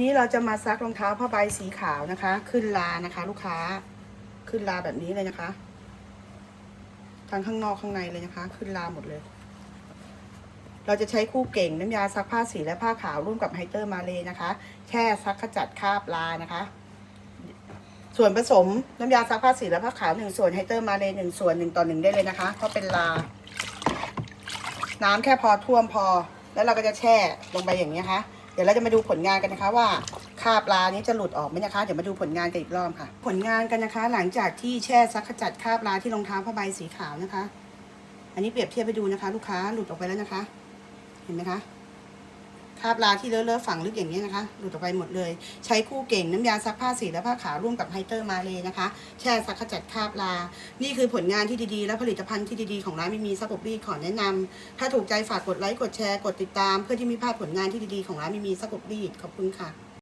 นี้เราจะมาซักรองเท้าผ้าใบสีขาวนะคะ ขึ้นลานะคะ ลูกค้าขึ้นลาแบบนี้เลยนะคะทั้งข้างนอกข้างในเลยนะคะ ขึ้นลาหมดเลย เราจะใช้คู่เก่งน้ำยาซักผ้าสีและผ้าขาวร่วมกับไฮเตอร์มาเลยนะคะ แช่ซักขจัดคราบลานะคะ ส่วนผสมน้ำยาซักผ้าสีและผ้าขาวหนึ่งส่วนไฮเตอร์มาเลยหนึ่งส่วนหนึ่งต่อหนึ่งได้เลยนะคะก็เป็นลา น้ำแค่พอท่วมพอ แล้วเราก็จะแช่ลงไปอย่างนี้นะคะ เดี๋ยวเราจะมาดูผลงานกันนะคะว่าคาบลานี้จะหลุดออกไหมนะคะ เดี๋ยวมาดูผลงานกันอีกรอบค่ะ ผลงานกันนะคะ หลังจากที่แช่ซักขจัดคาบลาที่รองเท้าผ้าใบสีขาวนะคะ อันนี้เปรียบเทียบไปดูนะคะ ลูกค้าหลุดออกไปแล้วนะคะ เห็นไหมคะ คราบลาที่เลอะๆฝังลึกอย่างนี้นะคะ หลุดออกไปหมดเลย ใช้คู่เก่งน้ำยาซักผ้าสีและผ้าขาวร่วมกับไฮเตอร์มาเลยนะคะ แช่ซักขจัดคราบลานี่คือผลงานที่ดีๆ และผลิตภัณฑ์ที่ดีๆ ของร้านไม่มีซักอบรีขอแนะนำถ้าถูกใจฝากกดไลค์กดแชร์กดติดตาม เพื่อที่ไม่พลาดผลงานที่ดีๆของร้านไม่มีซักอบรีขอบคุณค่ะ